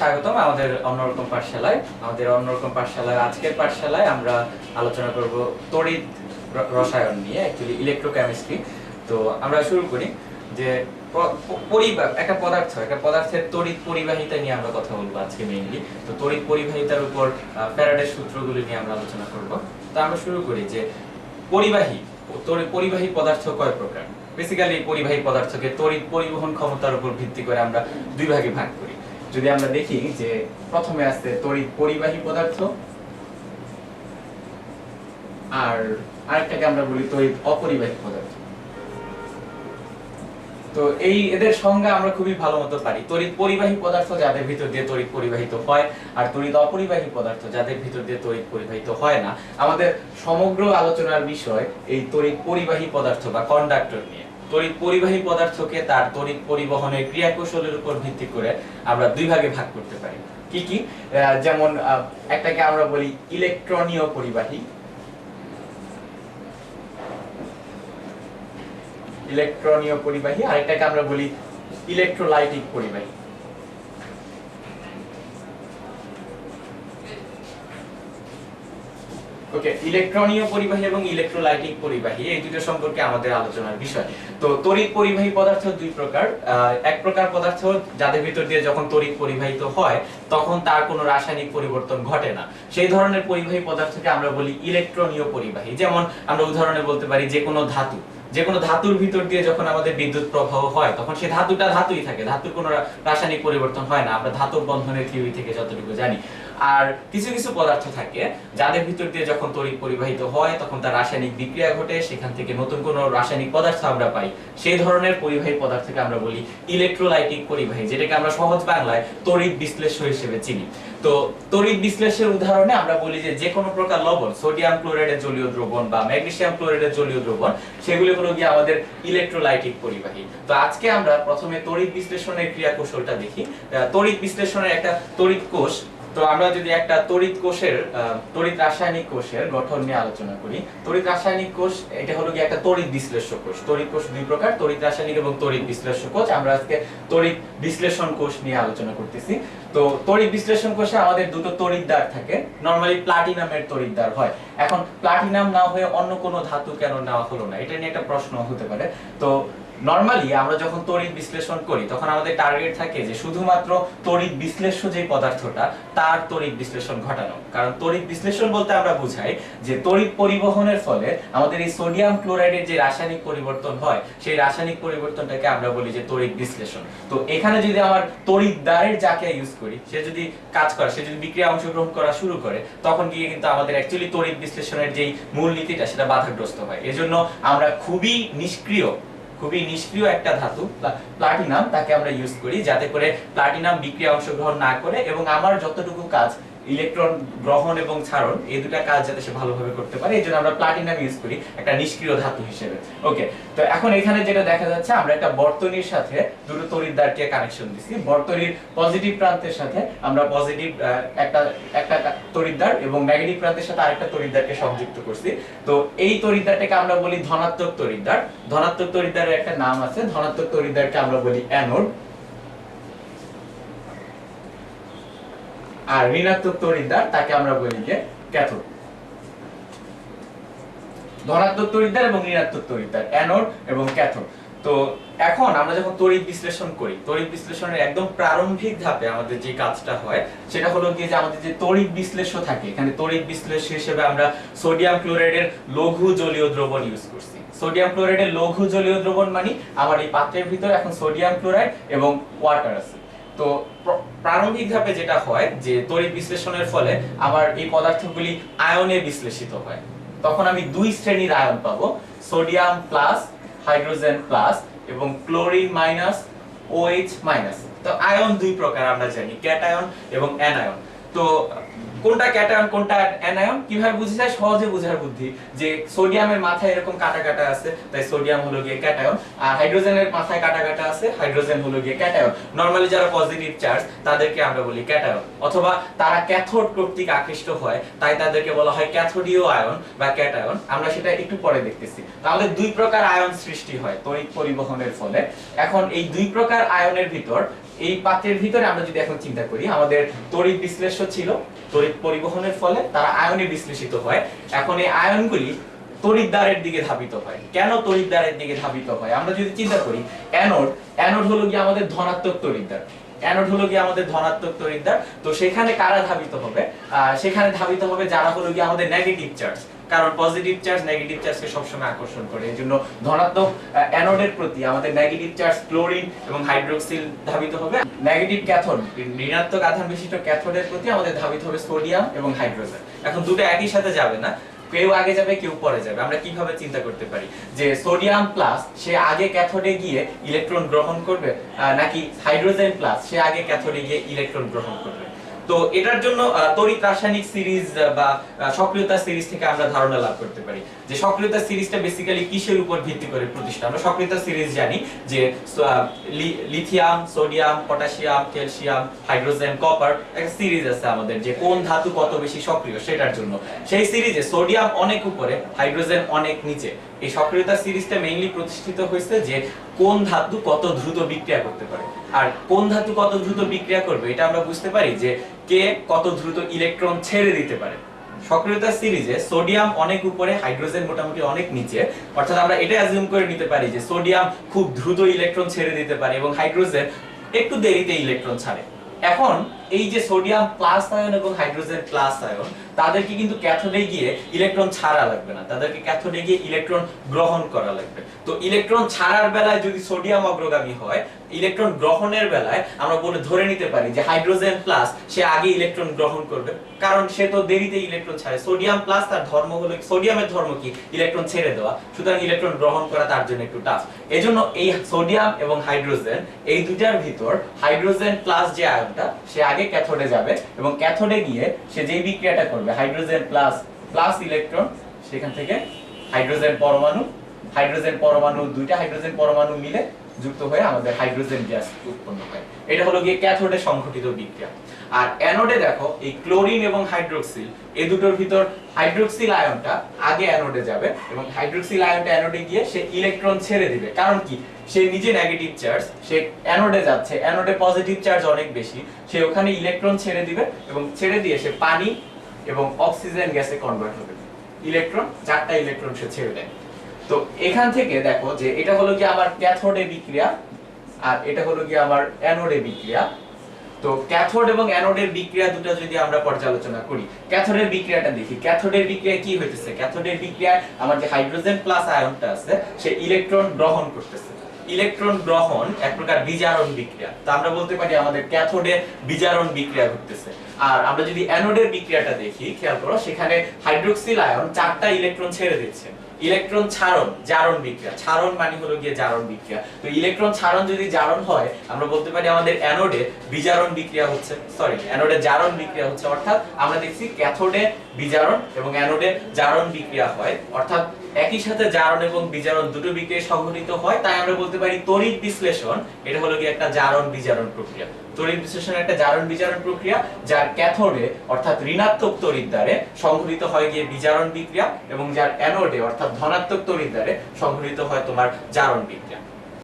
স্বাগতম আমাদের অন্যরকম পাঠশালায়। আমাদের অন্যরকম পাঠশালায় আজকের পাঠশালায় আমরা আলোচনা করব তড়িৎ রসায়ন নিয়ে অ্যাকচুয়ালি ইলেকট্রোকেমিস্ট্রি তো আমরা শুরু করি যে পরিবাহ একটা পদার্থ, একটা পদার্থের তড়িৎ পরিবাহিতা নিয়ে আমরা কথা বলব আজকে মেইনলি তো তড়িৎ পরিবাহিতার উপর ফ্যারাডের সূত্রগুলি নিয়ে আমরা আলোচনা করব। তো আমরা শুরু করি যে পরিবাহী তড়িৎ পরিবাহী পদার্থ কয় প্রকার? বেসিক্যালি পরিবাহী পদার্থকে তড়িৎ পরিবহন ক্ষমতার উপর ভিত্তি করে আমরা দুই ভাগে ভাগ করি। যদি আমরা দেখি যে প্রথমে আছে তড়িৎ পরিবাহী পদার্থ, আর আরেকটাকে আমরা বলি তড়িৎ অপরিবাহী পদার্থ। তো এই এদের সংজ্ঞা আমরা খুবই ভালো মতো পারি। তড়িৎ পরিবাহী পদার্থ যাদের ভিতর দিয়ে তড়িৎ পরিবাহিত হয়, আর তড়িৎ অপরিবাহী পদার্থ যাদের ভিতর দিয়ে তড়িৎ পরিবাহিত হয় না। আমাদের সমগ্র আলোচনার বিষয় এই তড়িৎ পরিবাহী পদার্থ বা কন্ডাক্টর নিয়ে। তড়িৎ পরিবাহী পদার্থকে তার তড়িৎ পরিবহনের ক্রিয়াকৌশলের উপর ভিত্তি করে আমরা দুই ভাগে ভাগ করতে পারি। কি কি? যেমন একটাকে আমরা বলি ইলেকট্রনীয় পরিবাহী। ইলেকট্রনীয় পরিবাহী, আরেকটাকে আমরা বলি ইলেকট্রোলাইটিক পরিবাহী। ওকে ইলেকট্রনীয় পরিবাহী এবং ইলেকট্রোলাইটিক পরিবাহী, এই দুটো সম্পর্কে আমাদের আলোচনার বিষয়। তো তড়িৎ পরিবাহী পদার্থ দুই প্রকার। এক প্রকার পদার্থ যাদের ভিতর দিয়ে যখন তড়িৎ পরিবাহিত হয়, তখন তার কোনো রাসায়নিক পরিবর্তন ঘটে না। সেই ধরনের পরিবাহী পদার্থকে আমরা বলি ইলেকট্রনীয় পরিবাহী। যেমন আমরা উদাহরণে বলতে পারি যে কোনো ধাতু। যে কোনো ধাতুর ভিতর দিয়ে যখন আমাদের বিদ্যুৎ প্রবাহ হয়, তখন ধাতুটা ধাতুই থাকে। ধাতুর কোনো রাসায়নিক পরিবর্তন হয় না। আমরা ধাতব বন্ধনের থিওরি থেকে যতটুকু জানি। আর কিছু কিছু পদার্থ থাকে যাদের ভিতর দিয়ে যখন তড়িৎ পরিবাহিত হয়, তখন তার রাসায়নিক বিক্রিয়া ঘটে। সেখান থেকে নতুন কোনো রাসায়নিক পদার্থ আমরা পাই। সেই ধরনের পরিবাহী পদার্থকে আমরা বলি ইলেকট্রোলাইটিক পরিবাহী, যেটাকে আমরা সহজ বাংলায় তড়িৎ বিশ্লেষ্য হিসেবে চিনি। তো তড়িৎ বিশ্লেষের উদাহরণে আমরা বলি যে যে কোনো প্রকার লবণ সোডিয়াম ক্লোরাইডের জলীয় দ্রবণ বা ম্যাগনেসিয়াম ক্লোরাইডের জলীয় দ্রবণ, সেগুলি হলো গিয়ে আমাদের ইলেকট্রোলাইটিক পরিবাহী। তো আজকে আমরা প্রথমে তড়িৎ বিশ্লেষণের ক্রিয়া কৌশলটা দেখি তড়িৎ বিশ্লেষণের একটা তড়িৎ কোষ তো আমরা যদি একটা তড়িৎ কোষের তড়িৎ রাসায়নিক কোষের গঠন নিয়ে আলোচনা করি। তড়িৎ রাসায়নিক কোষ, এটা হলো গিয়ে একটা তড়িৎ বিশ্লেষ্য কোষ। তড়িৎ কোষ দুই প্রকার, তড়িৎ রাসায়নিক এবং তড়িৎ বিশ্লেষ্য কোষ। আমরা আজকে তড়িৎ বিশ্লেষণ কোষ নিয়ে আলোচনা করতেছি। তো তড়িৎ বিশ্লেষণ কোষে আমাদের দুটো তড়িৎদ্বার থাকে। নরমালি প্লাটিনামের তড়িৎদ্বার হয়। এখন প্লাটিনাম না হয়ে অন্য কোনো ধাতু কেন নেওয়া হলো না? এটা নিয়ে একটা প্রশ্ন হতে পারে। তো নরমালি আমরা যখন তড়িৎ বিশ্লেষণ করি, তখন আমাদের টার্গেট থাকে যে শুধুমাত্র তড়িৎ বিশ্লেষ্য যে পদার্থটা, তার তড়িৎ বিশ্লেষণ ঘটানো। কারণ তড়িৎ বিশ্লেষণ বলতে আমরা বুঝাই যে তড়িৎ পরিবহনের ফলে আমাদের এই সোডিয়াম ক্লোরাইডের যে রাসায়নিক পরিবর্তন হয়, সেই রাসায়নিক পরিবর্তনটাকে আমরা বলি যে তড়িৎ বিশ্লেষণ। তো এখানে যদি আমার তড়িৎ দ্বারের যাকে ইউজ করি, সে যদি কাজ করে, সে যদি বিক্রিয়া অংশগ্রহণ করা শুরু করে, তখন গিয়ে কিন্তু আমাদের অ্যাকচুয়ালি তড়িৎ বিশ্লেষণের যেই মূল নীতিটা সেটা বাধাগ্রস্ত হয়। এজন্য আমরা খুবই নিষ্ক্রিয় খুবই নিষ্ক্রিয় একটা ধাতু প্লাটিনাম তাকে আমরা ইউজ করি যাতে করে প্লাটিনাম বিক্রিয়া অংশগ্রহণ না করে এবং আমার যতটুকু কাজ ইলেকট্রন গ্রহণ এবং ছাড়ন, এই দুটা কাজ যাতে সে ভালোভাবে করতে পারে, এই জন্য আমরা প্লাটিনাম ইউজ করি, একটা নিষ্ক্রিয় ধাতু হিসেবে। ওকে তো এখন এখানে যেটা দেখা যাচ্ছে, আমরা একটা বর্তনীর সাথে দুটো তড়িৎদ্বারকে কানেকশন দিছি। বর্তনীর পজিটিভ প্রান্তের সাথে আমরা পজিটিভ একটা একটা তড়িৎদ্বার এবং নেগেটিভ প্রান্তের সাথে আরেকটা তড়িৎদ্বারকে সংযুক্ত করছি। তো এই তড়িৎদ্বারটাকে আমরা বলি ধনাত্মক তড়িৎদ্বার ধনাত্মক তড়িৎদ্বারের একটা নাম আছে, ধনাত্মক তড়িৎদ্বারকে আমরা বলি অ্যানোড আর ঋণাত্মক তড়িৎদ্বার তাকে আমরা বলি যে ক্যাথোড। ধনাত্মক তড়িৎদ্বার এবং ঋণাত্মক তড়িৎদ্বার, অ্যানোড এবং ক্যাথোড। তো এখন আমরা যখন তড়িৎ বিশ্লেষণ করি, তড়িৎ বিশ্লেষণের একদম প্রারম্ভিক ধাপে আমাদের যে কাজটা হয়, সেটা হলো গিয়ে যে আমাদের যে তড়িৎ বিশ্লেষ্য থাকে, এখানে তড়িৎ বিশ্লেষ্য হিসেবে আমরা সোডিয়াম ক্লোরাইডের লঘু জলীয় দ্রবণ ইউজ করছি। সোডিয়াম ক্লোরাইডের লঘু জলীয় দ্রবণ মানে আমার এই পাত্রের ভিতরে এখন সোডিয়াম ক্লোরাইড এবং ওয়াটার আছে। তো প্রারম্ভিক ধাপে যেটা হয় যে তড়িৎ বিশ্লেষণের ফলে আমার এই পদার্থগুলি আয়নে বিশ্লেষিত হয়। তখন আমি দুই শ্রেণির আয়ন পাবো, সোডিয়াম প্লাস হাইড্রোজেন প্লাস এবং ক্লোরিন মাইনাস ওএইচ মাইনাস। তো আয়ন দুই প্রকার আমরা জানি ক্যাটায়ন এবং অ্যানায়ন তো কোনটা ক্যাটায়ন, কোনটা অ্যানায়ন, কীভাবে বুঝে যায়? সহজে বোঝার বুদ্ধি যে সোডিয়ামের মাথায় এরকম কাটা কাটা আছে, তাই সোডিয়াম হলো গিয়ে ক্যাটায়ন। আর হাইড্রোজেনের মাথায় কাটা কাটা আছে, হাইড্রোজেন হলো গিয়ে ক্যাটায়ন। নরমালি যারা পজিটিভ চার্জ তাদেরকে আমরা বলি ক্যাটায়ন। অথবা তারা ক্যাথোড কর্তৃক আকৃষ্ট হয়, তাই তাদেরকে বলা হয় ক্যাথোডীয় আয়ন বা ক্যাটায়ন। আমরা সেটা একটু পরে দেখতেছি। তাহলে দুই প্রকার আয়ন সৃষ্টি হয় তড়িৎ পরিবহনের ফলে। এখন এই দুই প্রকার আয়নের ভিতর এই পাত্রের ভিতরে আমরা যদি এখন চিন্তা করি, আমাদের তড়িৎ বিশ্লেষ্য ছিল, তড়িৎ পরিবহনের ফলে তারা আয়নে বিশ্লেষিত হয়। এখন এই আয়নগুলি তড়িৎদ্বারের দিকে ধাবিত হয়। কেন তড়িৎদ্বারের দিকে ধাবিত হয়? আমরা যদি চিন্তা করি, অ্যানোড অ্যানোড হলো কি আমাদের ধনাত্মক তড়িৎদ্বার অ্যানোড হলো কি আমাদের ধনাত্মক তড়িৎদ্বার তো সেখানে কারা ধাবিত হবে? সেখানে ধাবিত হবে যারা হলো কি আমাদের নেগেটিভ চার্জ কারণ পজিটিভ চার্জ নেগেটিভ চার্জকে সবসময় আকর্ষণ করে। এই জন্য ধনাত্মক অ্যানোডের প্রতি আমাদের নেগেটিভ চার্জ ক্লোরিন এবং হাইড্রোক্সিল ধাবিত হবে। নেগেটিভ ক্যাথোড ঋণাত্মক আধান বিশিষ্ট ক্যাথোডের প্রতি আমাদের ধাবিত হবে সোডিয়াম এবং হাইড্রোজেন এখন দুটো একই সাথে যাবে না। কেউ আগে যাবে, কেউ পরে যাবে। আমরা কীভাবে চিন্তা করতে পারি? যে সোডিয়াম প্লাস সে আগে ক্যাথোডে গিয়ে ইলেকট্রন গ্রহণ করবে নাকি হাইড্রোজেন প্লাস সে আগে ক্যাথোডে গিয়ে ইলেকট্রন গ্রহণ করবে? তো এটার জন্য তড়িৎ রাসায়নিক সিরিজ বা সক্রিয়তা সিরিজ থেকে আমরা ধারণা লাভ করতে পারি। যে সক্রিয়তা সিরিজটা বেসিক্যালি কিসের উপর ভিত্তি করে প্রতিষ্ঠা? আমরা সক্রিয়তা সিরিজ জানি যে lithium sodium potassium calcium hydrogen copper একটা সিরিজ আছে আমাদের যে কোন ধাতু কত বেশি সক্রিয় সেটার জন্য। সেই সিরিজে সোডিয়াম অনেক উপরে হাইড্রোজেন অনেক নিচে। এই সক্রিয়তা সিরিজটা মেইনলি প্রতিষ্ঠিত হয়েছে যে কোন ধাতু কত দ্রুত বিক্রিয়া করতে পারে। আর কোন ধাতু কত দ্রুত বিক্রিয়া করবে, এটা আমরা বুঝতে পারি যে কে কত দ্রুত ইলেকট্রন ছেড়ে দিতে পারে। সক্রিয়তা সিরিজে সোডিয়াম অনেক উপরে হাইড্রোজেন মোটামুটি অনেক নিচে। অর্থাৎ আমরা এটা অ্যাজিউম করে নিতে পারি যে সোডিয়াম খুব দ্রুত ইলেকট্রন ছেড়ে দিতে পারে এবং হাইড্রোজেন একটু দেরিতে ইলেকট্রন ছাড়ে। এখন এই যে সোডিয়াম প্লাস আয়ন এবং হাইড্রোজেন প্লাস আয়ন তাদেরকে কিন্তু ক্যাথোডে গিয়ে ইলেকট্রন ছাড়া লাগবে না। তাদেরকে ক্যাথোডে গিয়ে ইলেকট্রন গ্রহণ করা লাগবে। তো ইলেকট্রন ছাড়ার বেলায় যদি সোডিয়াম অগ্রগামী হয়, ইলেকট্রন গ্রহণের বেলায় আমরা বলে ধরে নিতে পারি যে হাইড্রোজেন প্লাস সে আগে ইলেকট্রন গ্রহণ করবে। কারণ সে তো দেরিতে ইলেকট্রন ছাড়ে। সোডিয়াম প্লাস তার ধর্ম হলো সোডিয়ামের ধর্ম কি? ইলেকট্রন ছেড়ে দেওয়া। সুতরাং ইলেকট্রন গ্রহণ করা তার জন্য একটু টাফ এজন্য এই সোডিয়াম এবং হাইড্রোজেন, এই দুটার ভিতর হাইড্রোজেন প্লাস যে আয়নটা, সে আগে ক্যাথোডে যাবে এবং ক্যাথোডে গিয়ে সে যে বিক্রিয়াটা করবে হাইড্রোজেন প্লাস প্লাস ইলেকট্রন সেখান থেকে হাইড্রোজেন পরমাণু হাইড্রোজেন পরমাণু, দুইটা হাইড্রোজেন পরমাণু মিলে যুক্ত হয়ে আমাদের হাইড্রোজেন গ্যাস উৎপন্ন হয়। এটা হলো গিয়ে ক্যাথোডে সংঘটিত বিক্রিয়া। আর অ্যানোডে দেখো, এই ক্লোরিন এবং হাইড্রোক্সিল এই দুটোর ভিতর হাইড্রোক্সিল আয়নটা আগে অ্যানোডে যাবে এবং হাইড্রোক্সিল আয়নটা অ্যানোডে গিয়ে সে ইলেকট্রন ছেড়ে দিবে। কারণ কি? সে নিজে নেগেটিভ চার্জ সে অ্যানোডে যাচ্ছে অ্যানোডে পজিটিভ চার্জ অনেক বেশি, সে ওখানে ইলেকট্রন ছেড়ে দিবে এবং ছেড়ে দিয়ে সে পানি এবং অক্সিজেন গ্যাসে কনভার্ট হবে। ইলেকট্রন, চারটা ইলেকট্রন সে ছেড়ে দেয়। তো এখান থেকে দেখো যে এটা হলো কি আমার ক্যাথোডে বিক্রিয়া, আর এটা হলো কি আমার অ্যানোডে বিক্রিয়া। তো ক্যাথোড এবং অ্যানোডের বিক্রিয়া দুটো যদি আমরা পর্যালোচনা করি ক্যাথোডের বিক্রিয়াটা দেখি। ক্যাথোডের বিক্রিয়া কি হইতেছে? ক্যাথোডের বিক্রিয়ায় আমার যে হাইড্রোজেন প্লাস আয়নটা আছে, সে ইলেকট্রন গ্রহণ করতেছে। ইলেকট্রন গ্রহণ এক প্রকার বিজারণ বিক্রিয়া। তা আমরা বলতে পারি আমাদের ক্যাথোডে বিজারণ বিক্রিয়া ঘটতেছে। আর আমরা যদি অ্যানোডের বিক্রিয়াটা দেখি, খেয়াল করো, সেখানে হাইড্রোক্সিল আয়ন চারটা ইলেকট্রন ছেড়ে দিচ্ছে। ইলেকট্রন ছাড়ন, জারণ বিক্রিয়া। ছাড়ন মানে হলো গিয়ে জারণ বিক্রিয়া। তো ইলেকট্রন ছাড়ন যদি জারণ হয়, আমরা বলতে পারি আমাদের অ্যানোডে বিজারণ বিক্রিয়া হচ্ছে সরি অ্যানোডে জারণ বিক্রিয়া হচ্ছে, অর্থাৎ আমরা দেখছি ক্যাথোডে বিজারণ এবং অ্যানোডে জারণ বিক্রিয়া হয়, অর্থাৎ একই সাথে জারণ এবং বিজারণ দুটো বিক্রিয়া সংঘটিত হয়, তাই আমরা বলতে পারি তড়িৎ বিশ্লেষণ, এটা হলো কি একটা জারণ বিজারণ প্রক্রিয়া। তড়িৎ বিশ্লেষণ একটা জারণ বিজারণ প্রক্রিয়া, যার ক্যাথোডে, অর্থাৎ ঋণাত্মক তড়িৎ দ্বারে সংঘটিত হয় গিয়ে বিজারণ বিক্রিয়া, এবং যার অ্যানোডে, অর্থাৎ ধনাত্মক তড়িৎ দ্বারে সংঘটিত হয় তোমার জারণ বিক্রিয়া।